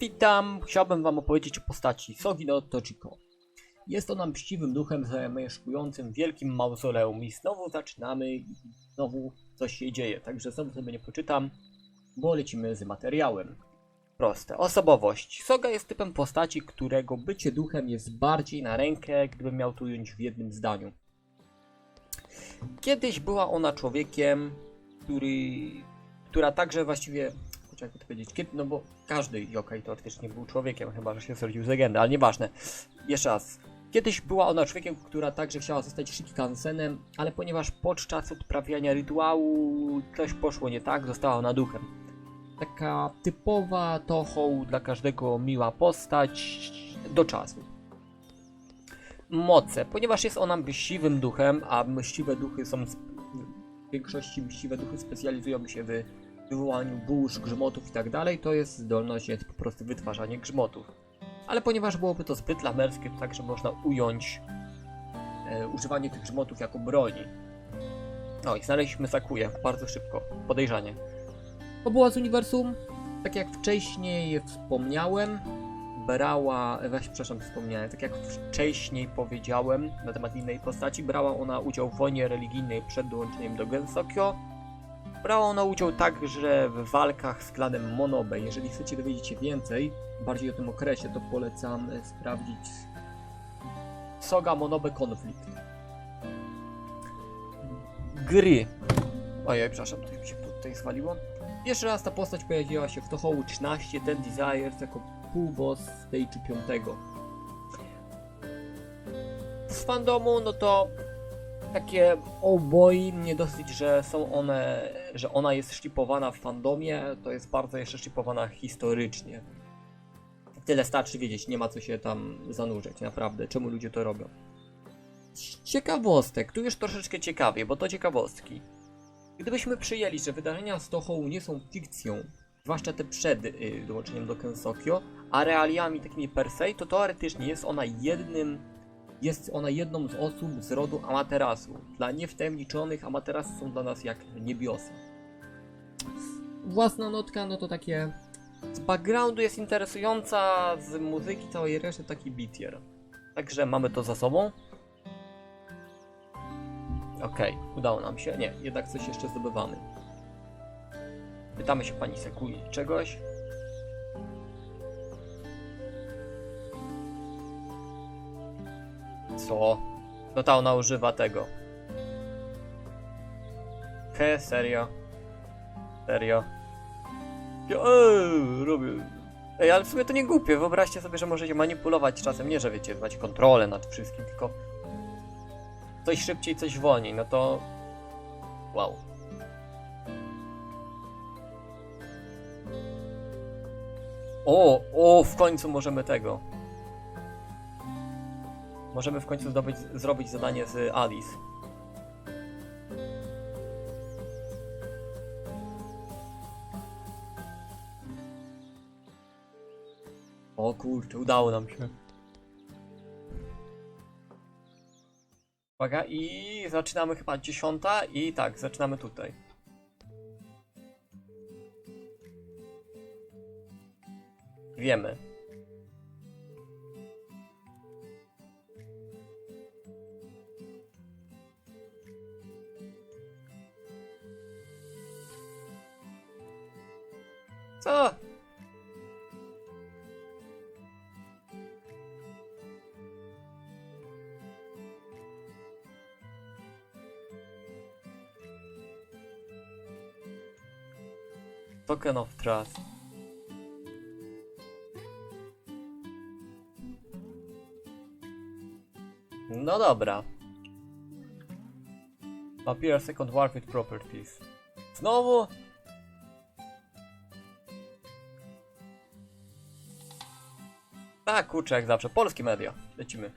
Witam, chciałbym wam opowiedzieć o postaci Sogino Tochiko. Jest ona mściwym duchem zamieszkującym wielkim mauzoleum i znowu zaczynamy i znowu coś się dzieje, także znowu sobie nie poczytam, bo lecimy z materiałem. Proste. Osobowość. Soga jest typem postaci, którego bycie duchem jest bardziej na rękę, gdybym miał to ująć w jednym zdaniu. Kiedyś była ona człowiekiem, który, która także właściwie, kurczę, jakby to powiedzieć, kiedy, no bo każdy yokai teoretycznie był człowiekiem, chyba że się zrodził z legendy, ale nieważne. Jeszcze raz. Kiedyś była ona człowiekiem, która także chciała zostać Shikikansenem, ale ponieważ podczas odprawiania rytuału coś poszło nie tak, została ona duchem. Taka typowa tochą dla każdego miła postać do czasu. Moce. Ponieważ jest ona mściwym duchem, a mściwe duchy są w większości mściwe duchy specjalizują się w wywołaniu burz, grzmotów i tak to jest zdolność jest po prostu wytwarzanie grzmotów. Ale ponieważ byłoby to zbyt lamerskie, to także można ująć e, używanie tych grzmotów jako broni. No i znaleźliśmy Sakuję bardzo szybko, podejrzanie. To była z uniwersum, tak jak wcześniej wspomniałem, brała, e, weź, przepraszam, wspomniałem, tak jak wcześniej powiedziałem na temat innej postaci, brała ona udział w wojnie religijnej przed dołączeniem do Gensokyo. Brała ona udział także w walkach z klanem Monobe. Jeżeli chcecie dowiedzieć się więcej, bardziej o tym okresie, to polecam sprawdzić Soga Monobe Conflict. Gry. Ojej, przepraszam, to mi się tutaj zwaliło. Jeszcze raz ta postać pojawiła się w Tohołu 13, Ten Desires jako półboss stage'u 5. Z fandomu, no to takie boy, nie dosyć, że są one, że ona jest szlipowana w fandomie, to jest bardzo jeszcze szlipowana historycznie. Tyle starczy wiedzieć, nie ma co się tam zanurzać, naprawdę, czemu ludzie to robią. Ciekawostek, tu już troszeczkę ciekawie, bo to ciekawostki. Gdybyśmy przyjęli, że wydarzenia z Tohołu nie są fikcją, zwłaszcza te przed y, dołączeniem do Kensokyo, a realiami takimi per se, to teoretycznie jest ona jednym, jest ona jedną z osób z rodu Amaterasu. Dla niewtajemniczonych Amaterasu są dla nas jak niebiosa. Własna notka, no to takie z backgroundu jest interesująca, z muzyki całej reszty taki beatier. Także mamy to za sobą. Okej, udało nam się. Nie, jednak coś jeszcze zdobywamy. Pytamy się pani Sekui czegoś. Co? No ta ona używa tego. He, serio? Serio? Ja, Eee, robię. Ej, ale w sumie to nie głupie. Wyobraźcie sobie, że możecie manipulować czasem. Nie, że wiecie, macie kontrolę nad wszystkim, tylko coś szybciej, coś wolniej. No to. Wow. O, o, w końcu możemy tego. Możemy w końcu zdobyć, zrobić zadanie z Alice. O kurczę, udało nam się. Uwaga, i zaczynamy chyba dziesiąta i tak, zaczynamy tutaj. Wiemy. Co? Token of Trust. No dobra. Appear second war with properties. Znowu? Kurczę, jak zawsze. Polskie media. Lecimy.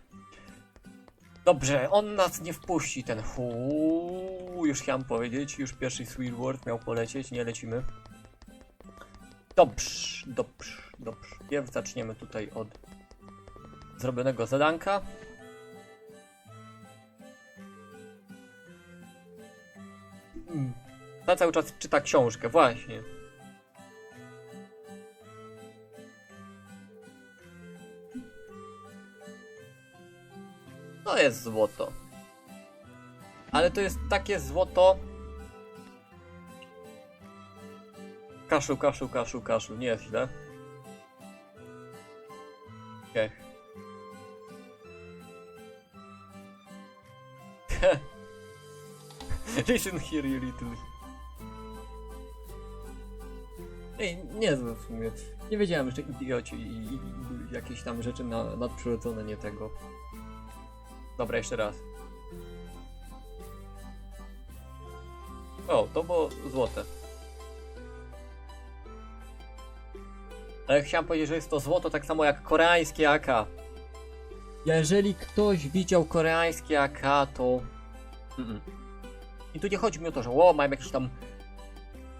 Dobrze, on nas nie wpuści, ten hu. Już chciałem powiedzieć, już pierwszy Sweet Word miał polecieć, nie lecimy. Dobrze, dobrze, dobrze. Pierw zaczniemy tutaj od zrobionego zadanka. Mm. Ta cały czas czyta książkę, właśnie. To jest złoto. Ale to jest takie złoto. Kaszu, kaszu, kaszu, kaszu. Nie jest źle. Kiech. Listen here, you little. Ej, niezłe w sumie. Nie wiedziałem, że idioci i, i, i jakieś tam rzeczy na, nadprzyrodzone, nie tego. Dobra, jeszcze raz. O, to było złote. Ale chciałem powiedzieć, że jest to złoto tak samo jak koreańskie AK. Jeżeli ktoś widział koreańskie AK, to... Mm-mm. I tu nie chodzi mi o to, że o, mają jakiś tam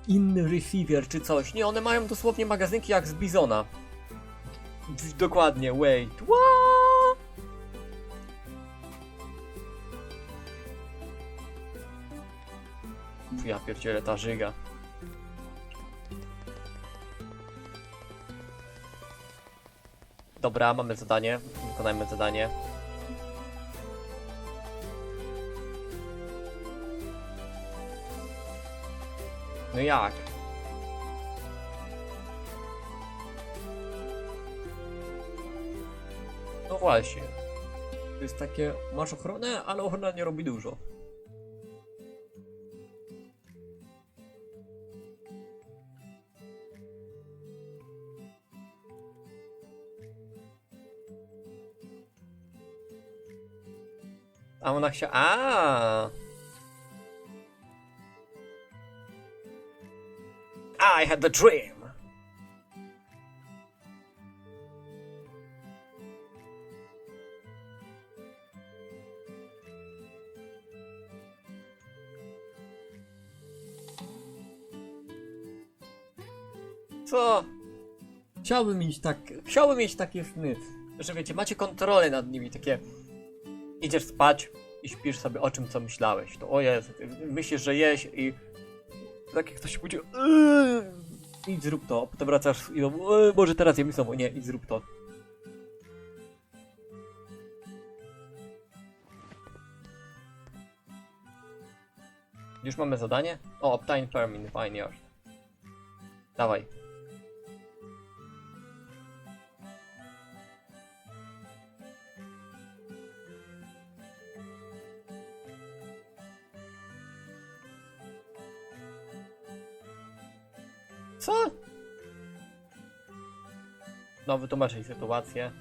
inny receiver czy coś. Nie, one mają dosłownie magazynki jak z Bizona. Dokładnie, wait. What? Ja pierdzielę ta żyga. Dobra, mamy zadanie. Wykonajmy zadanie. No jak? No właśnie. To jest takie, masz ochronę, ale ochrona nie robi dużo. Ona. A. I had the dream. Co? Chciałbym mieć tak. Chciałbym mieć takie sny, że wiecie, macie kontrolę nad nimi, takie. Idziesz spać i śpisz sobie o czym, co myślałeś. To o Jezu, myślisz, że jeść i tak jak ktoś budzi, "Eee, idź zrób to, potem wracasz i "Eee, może teraz jem znowu, nie, idź zrób to. Już mamy zadanie? O, obtain farm in vineyard. Dawaj. Co? No, wytłumaczę jej sytuację.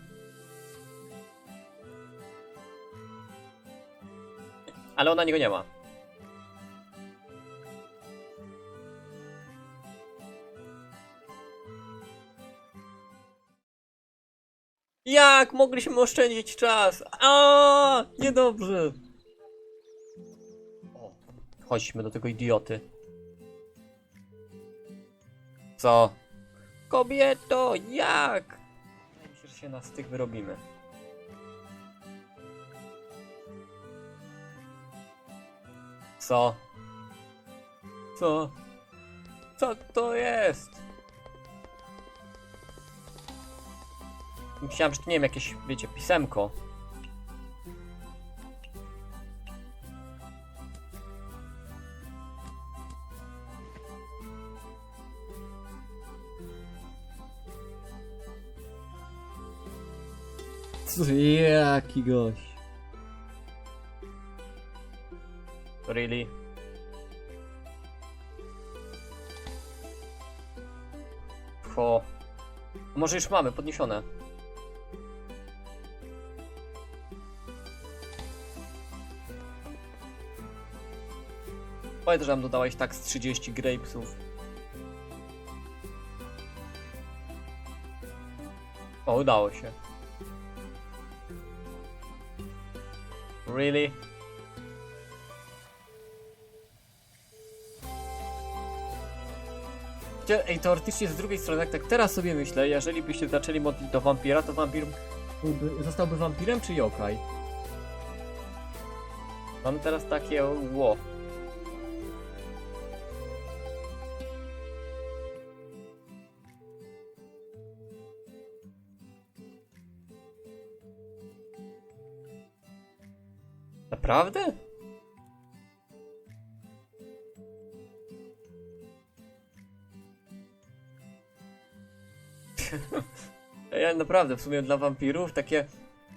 Ale ona niego nie ma. Jak mogliśmy oszczędzić czas? A, niedobrze. O, chodźmy do tego idioty. Co? Kobieto, jak? Się, że się na styk wyrobimy. Co? Co? Co to jest? Myślałem, że to nie wiem, jakieś, wiecie, pisemko. Co, jaki gość. Really? Ho. Może już mamy, podniesione. Powiedz, że nam dodałeś tak z 30 grapesów. O, udało się. Really? Ej, teoretycznie z drugiej strony, jak tak teraz sobie myślę, jeżeli byście zaczęli modlić do wampira, to wampir byłby, zostałby wampirem czy yokai? Mam teraz takie ło. Naprawdę? ja naprawdę, w sumie dla wampirów takie...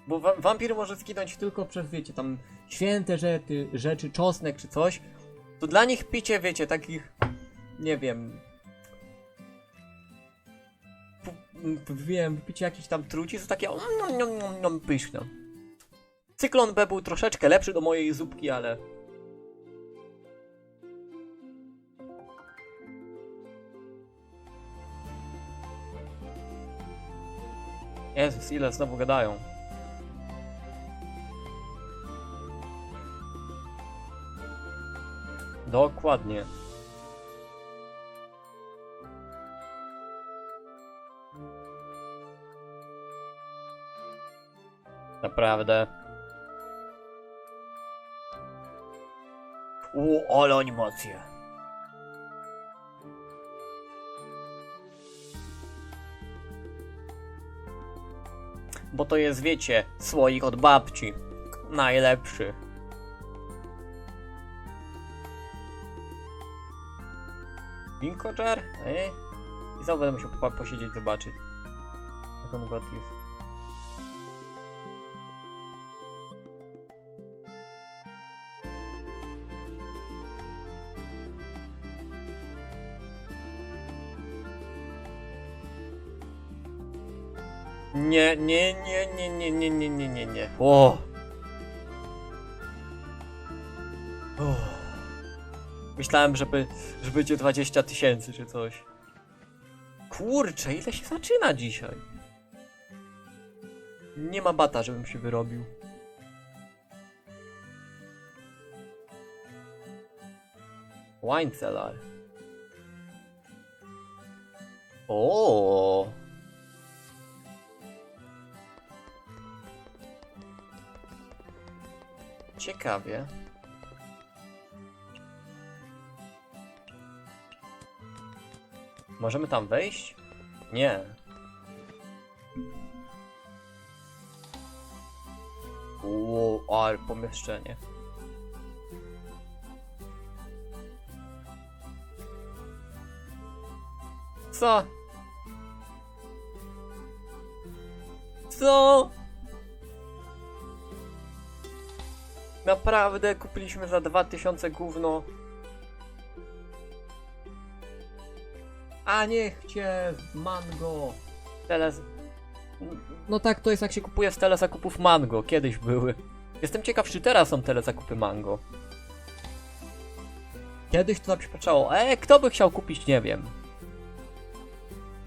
Bo wa wampir może zginąć tylko przez, wiecie, tam święte rzeczy, rzeczy, czosnek czy coś. To dla nich picie, wiecie, takich... Nie wiem... p- Wiem, picie jakichś tam truci to takie... mm, mm, mm, pyszne. Cyklon B był troszeczkę lepszy do mojej zupki, ale... Jezus, ile znowu gadają. Dokładnie. Naprawdę. U, ale animacje. Bo to jest, wiecie, słoik od babci. Najlepszy. Winkoczar? Ej. I znowu będę musiał po- posiedzieć, zobaczyć. Jak on jest. Nie, nie, nie, nie, nie, nie, nie, nie, nie, nie. O. Myślałem, żeby, że będzie 20 tysięcy czy coś. Kurczę, ile się zaczyna dzisiaj? Nie ma bata, żebym się wyrobił. Wine cellar. O. Ciekawie. Możemy tam wejść? Nie. Uuu, ale pomieszczenie. Co? Co? Naprawdę kupiliśmy za 2000 gówno. A niech cię mango. Tele... No tak, to jest jak się kupuje z telezakupów mango. Kiedyś były. Jestem ciekaw, czy teraz są telezakupy mango. Kiedyś to się patrzało. E, kto by chciał kupić, nie wiem.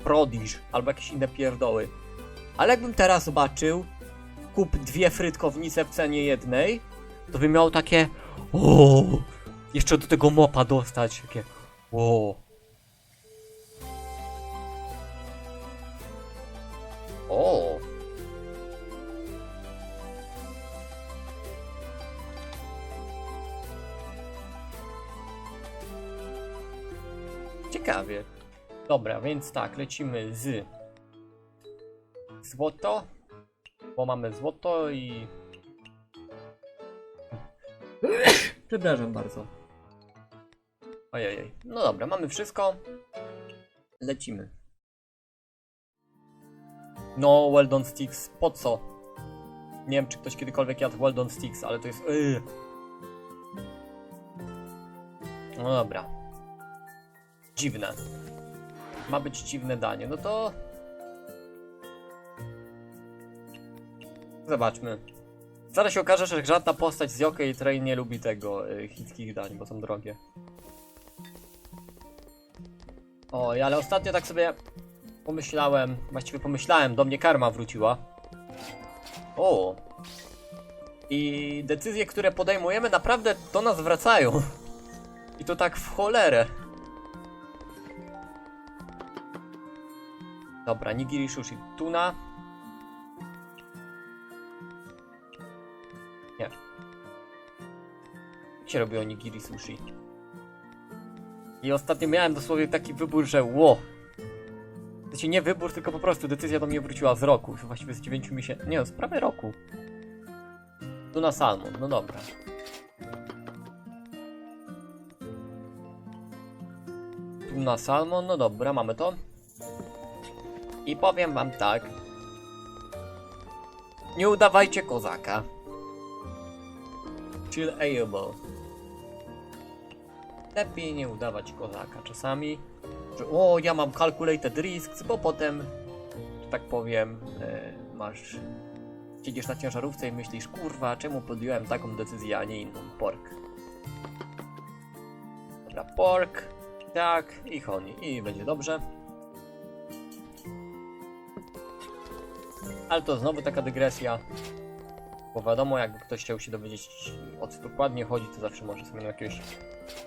Prodiż albo jakieś inne pierdoły. Ale jakbym teraz zobaczył, kup dwie frytkownice w cenie jednej, to bym miał takie. O, jeszcze do tego mopa dostać. Takie. O. O. Ciekawie. Dobra, więc tak, lecimy z złoto, bo mamy złoto i Przepraszam bardzo. Ojej. No dobra, mamy wszystko. Lecimy. No, Weldon Sticks, po co? Nie wiem, czy ktoś kiedykolwiek jadł Weldon Sticks, ale to jest... Yy. No dobra. Dziwne. Ma być dziwne danie, no to... Zobaczmy. Zaraz się okaże, że żadna postać z Yokai Train nie lubi tego y, chińskich dań, bo są drogie. Oj, ale ostatnio tak sobie pomyślałem, właściwie pomyślałem, do mnie karma wróciła. O! I decyzje, które podejmujemy naprawdę do nas wracają. I to tak w cholerę. Dobra, nigiri sushi tuna. Się robi onigiri sushi? I ostatnio miałem dosłownie taki wybór, że ło. Znaczy nie wybór, tylko po prostu decyzja do mnie wróciła z roku. Właściwie z 9 miesięcy. Nie, z prawie roku. Tu na salmon, no dobra. Tu na salmon, no dobra, mamy to. I powiem wam tak. Nie udawajcie kozaka. Chill able. Lepiej nie udawać kozaka czasami. Że o, ja mam calculated risks, bo potem, że tak powiem, e, masz Siedzisz na ciężarówce i myślisz, kurwa, czemu podjąłem taką decyzję, a nie inną? Pork. Dobra, pork. Tak, i honey. I będzie dobrze. Ale to znowu taka dygresja. Bo wiadomo, jakby ktoś chciał się dowiedzieć, o co dokładnie chodzi, to zawsze może sobie na jakiegoś...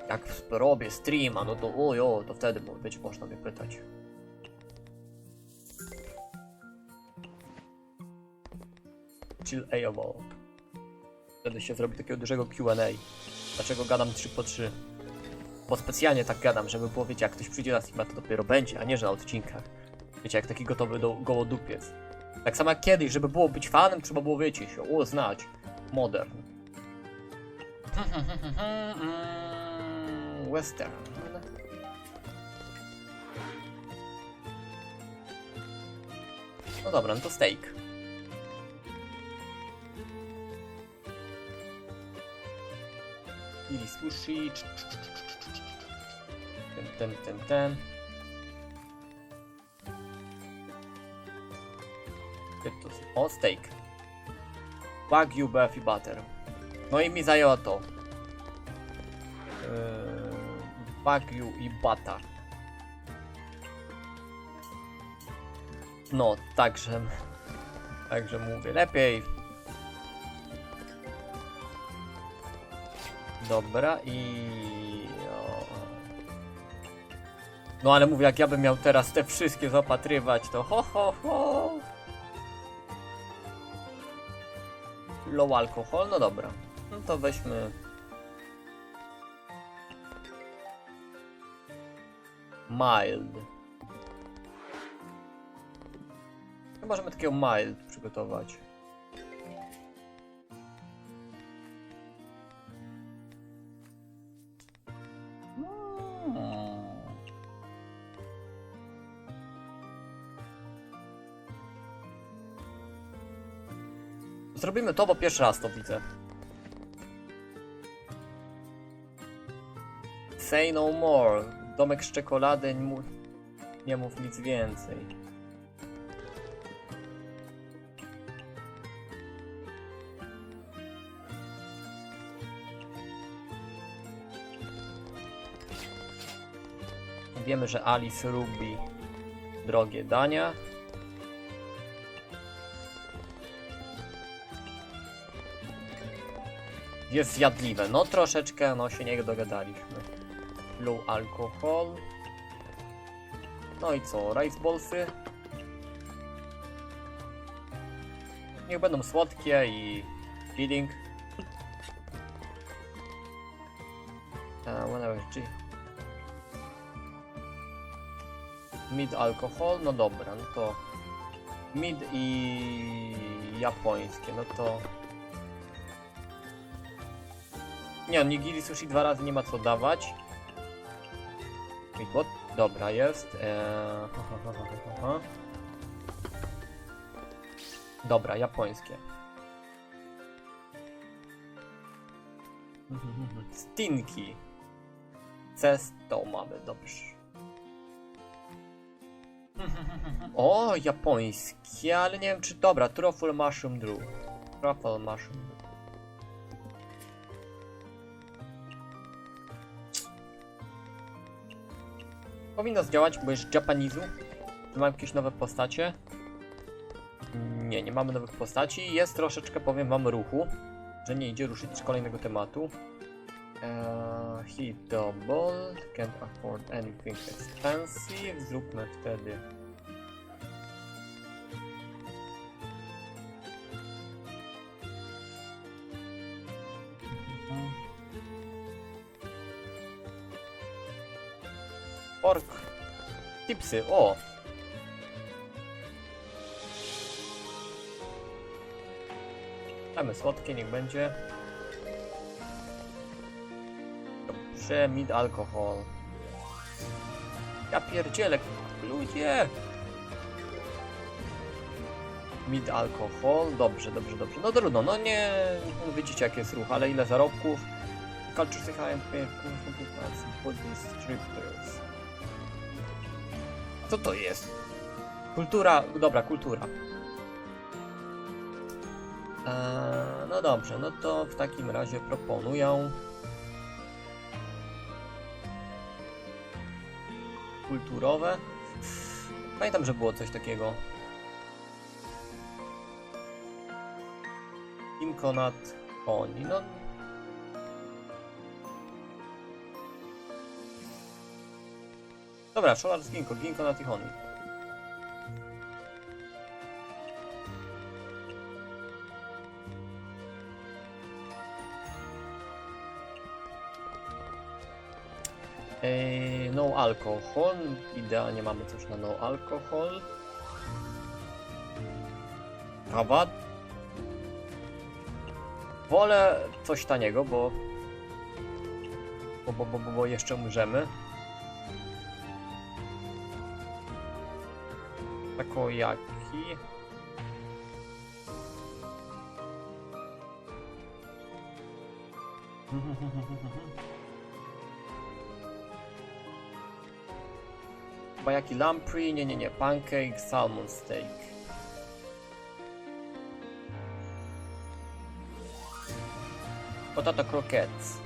Jak robię streama, no to ojo, to wtedy być można mnie pytać. Chill AOL. Wtedy się zrobi takiego dużego QA. Dlaczego gadam 3 po 3? Bo specjalnie tak gadam, żeby było, wiecie, jak ktoś przyjdzie na streama, to dopiero będzie, a nie, że na odcinkach. Wiecie, jak taki gotowy do gołodupiec. Tak samo jak kiedyś, żeby było być fanem, trzeba było, wiecie, się uznać. Modern. Western. No dobra, no to steak. Ili sushi. Ten, ten, ten, ten. O, steak. Wagyu beef i butter. No i mi zajęło to. Yy, Wagyu i butter. No, także... Także mówię, lepiej Dobra i... No ale mówię, jak ja bym miał teraz te wszystkie zapatrywać, to ho ho ho! Low alkohol, no dobra. No to weźmy... Mild. Możemy takiego mild przygotować. Zrobimy to, bo pierwszy raz to widzę. Say no more. Domek z czekolady, nie mów, nie mów nic więcej. Wiemy, że Alice lubi drogie dania. Jest zjadliwe. No troszeczkę, no się nie dogadaliśmy. Low alcohol. No i co? Rice ballsy. Niech będą słodkie i feeling. Uh, whenever G. Mid alkohol, no dobra, no to mid i japońskie, no to nie, nigiri sushi dwa razy nie ma co dawać. What? Dobra, jest. Eee... Dobra, japońskie. Stinki. Cesto mamy, dobrze. O, japońskie, ale nie wiem czy dobra. Truffle mushroom brew. Truffle mushroom Powinno zdziałać, bo jest Japanizu. Czy mamy jakieś nowe postacie? Nie, nie mamy nowych postaci. Jest troszeczkę, powiem wam, ruchu. Że nie idzie ruszyć z kolejnego tematu. Eee, he double. Can't afford anything expensive. Zróbmy wtedy. Pork. Tipsy, o! Damy słodkie, niech będzie. Dobrze, mid alkohol. Ja pierdzielę, ludzie! Mid alkohol, dobrze, dobrze, dobrze. No trudno, no nie, no widzicie jak jest ruch, ale ile zarobków? Culture Psychiatry, Body Strippers. Co to jest? Kultura, dobra, kultura. Eee, no dobrze, no to w takim razie proponuję kulturowe. Pamiętam, że było coś takiego. Imkonat oni, no Dobra, Szolar z Ginko, Ginko na Tichony. Eee, no alkohol. Idealnie mamy coś na no alkohol. Kawa. Wolę coś taniego, bo bo, bo, bo, bo, jeszcze umrzemy. Takojaki. Bajaki lamprey, nie, nie, nie, pancake, salmon steak. Potato croquettes.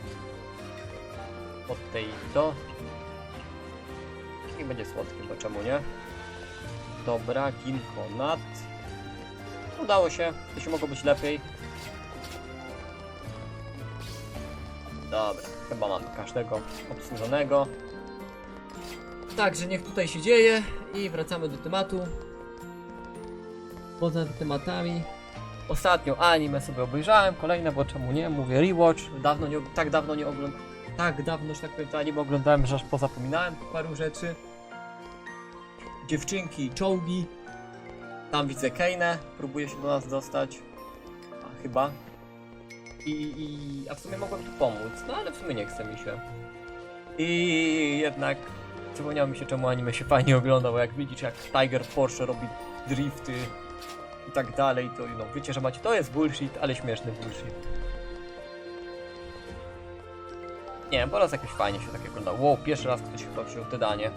Potato. Niech będzie słodkie, bo czemu nie? Dobra, Ginko Nat. Udało się, to się mogło być lepiej. Dobra, chyba mamy każdego obsłużonego. Także niech tutaj się dzieje i wracamy do tematu. Poza tematami. Ostatnio anime sobie obejrzałem, kolejne, bo czemu nie? Mówię rewatch. Dawno nie, tak dawno nie oglądałem. Tak dawno, że tak powiem, to anime oglądałem, że aż pozapominałem paru rzeczy. Dziewczynki, czołgi. Tam widzę Kane, próbuje się do nas dostać. A, chyba. I, i, a w sumie mogłem tu pomóc, no ale w sumie nie chce mi się. I jednak przypomniało mi się czemu anime się fajnie ogląda, bo jak widzisz jak Tiger Porsche robi drifty i tak dalej, to no wiecie, że macie, to jest bullshit, ale śmieszny bullshit. Nie wiem, po raz jakoś fajnie się tak ogląda. Wow, pierwszy raz ktoś chyba wziął te danie.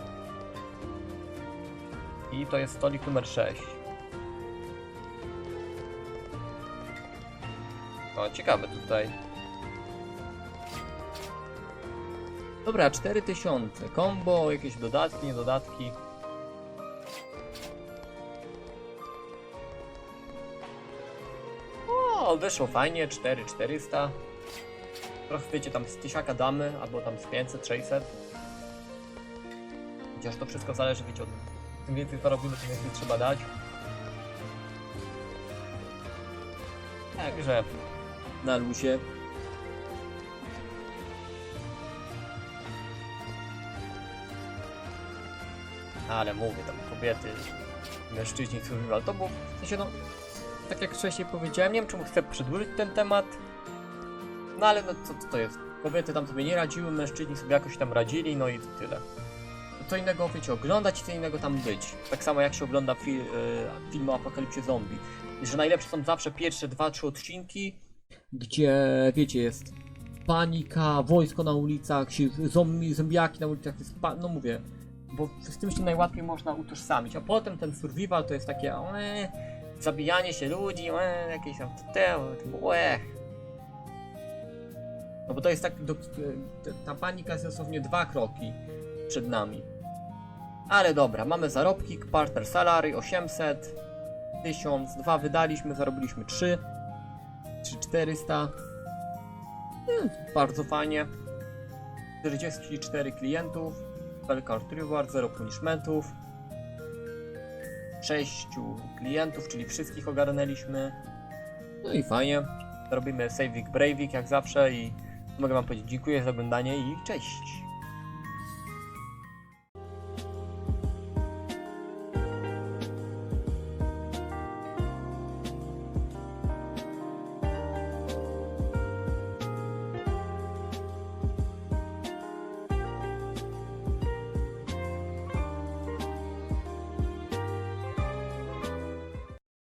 I to jest stolik numer 6. O, ciekawe tutaj. Dobra, 4000. Combo, jakieś dodatki, niedodatki. O, wyszło fajnie, 4400. Trochę wiecie, tam z tysiaka damy, albo tam z 500, 600. Chociaż to wszystko zależy, wiecie, od tym więcej zarobimy, tym więcej trzeba dać. Także na luzie. Ale mówię, tam kobiety, mężczyźni, survival, to było, w sensie no, tak jak wcześniej powiedziałem, nie wiem czemu chcę przedłużyć ten temat, no ale no co, co to jest? Kobiety tam sobie nie radziły, mężczyźni sobie jakoś tam radzili, no i to tyle co innego wiecie, oglądać i co innego tam być. Tak samo jak się ogląda fi y, film o apokalipsie zombie. Że najlepsze są zawsze pierwsze dwa, trzy odcinki, gdzie wiecie, jest panika, wojsko na ulicach, zombie, zombiaki na ulicach, jest no mówię, bo z tym się najłatwiej można utożsamić, a potem ten survival to jest takie e, zabijanie się ludzi, e, jakieś tam te, łe. No bo to jest tak, ta panika jest dosłownie dwa kroki przed nami. Ale dobra, mamy zarobki, partner salary 800, 1000, 2 wydaliśmy, zarobiliśmy 3, 3400. Hmm, bardzo fajnie. 44 klientów, Spellcard Reward, 0 punishmentów. 6 klientów, czyli wszystkich ogarnęliśmy. No i fajnie. Robimy Saving Bravik jak zawsze i mogę wam powiedzieć dziękuję za oglądanie i cześć!